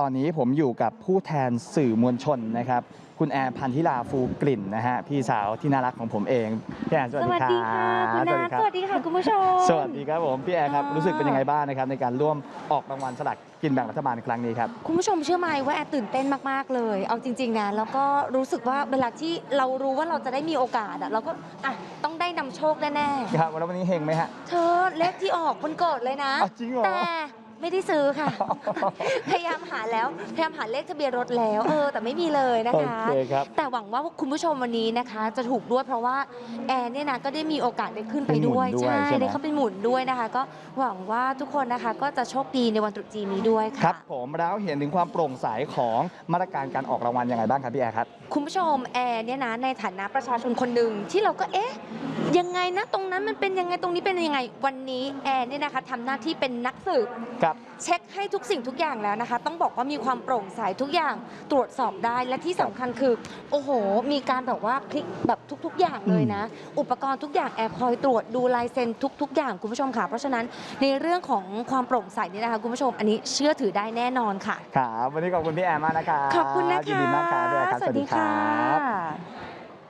ตอนนี้ผมอยู่กับผู้แทนสื่อมวลชนนะครับ คุณแอร์พันธิลาฟูกลิ่นนะฮะพี่สาวที่น่ารักของผมเองพี่แอร์สวัสสดีวัสครับดีค่ะคุณนัทสวัสดีค่ะคุณผู้ชมสวัสดีครับผมพี่แอร์ครับอ่ารู้รู้สึกเป็นยังไงบ้างนะครับในการร่วมออกรางวัลสลากกินแบ่งรัฐบาลในครั้งนี้ครับคุณผู้ชมเชื่อไหมว่าแอดตื่นเต้นมากๆเลย เอาจริง ๆนะแล้วก็รู้สึกว่าเวลาที่เรารู้ว่าเราจะได้มีโอกาสอะเราก็อะต้องได้นำโชคแน่ครับแล้ววันนี้เฮงไหมฮะๆเธอเลขที่ออกคนเกิดเลยนะอ้าวจริงเหรอแต่ ไม่ได้ซื้อค่ะ พยายามหาแล้ว พยายามหาเลขทะเบียนรถแล้ว เออ แต่ไม่มีเลยนะโอคะเคครับ แต่หวังว่าคุณผู้ชมวันนี้นะคะ จะถูกด้วยเพราะว่าแอนเนี่ยนะก็ได้มีโอกาสได้ขึ้นไปด้วย เป็นหมุนด้วยใช่ใช่ไหม ได้เข้าไปหมุนด้วยนะคะ ก็หวังว่าทุกคนนะคะก็จะโชคดีในวันตรุษจีนนี้ด้วยคค่ะ รับผมแล้วเห็นถึงความโปร่งใสของมาตรการการออกรางวัลยังไงบ้างครับพี่แอร์ครับ คุณผู้ชมแอร์เนี่ยนะในฐานะประชาชนคนหนึ่งที่เราก็เอ๊ะยังไงนะตรงนั้นมันเป็นยังไงตรงนี้เป็นยังไงวันนี้แอร์เนี่ยนะคะทำหน้าที่เป็นนักสืบ ครับเช็คให้ทุกสิ่งทุกอย่างแล้วนะคะ ต้องบอกว่ามีความโปร่งใสทุกอย่างตรวจสอบได้และที่สำคัญคือ โอ้โห มีการแบบว่าพลิกแบบทุก ๆ อย่างเลยนะ อุปกรณ์ทุกอย่างแอร์คอยตรวจดูลายเซ็นทุก ๆ อย่างคุณผู้ชมค่ะเพราะฉะนั้นในเรื่องของความโปร่งใสนี่นะคะคุณผู้ชมอันนี้เชื่อถือได้แน่นอนค่ะ ครับ วันนี้ขอบคุณพี่แอร์มากนะครับขอบคุณนะคะยินดีมากครับพี่แอร์ครับสวัสดีค่ะ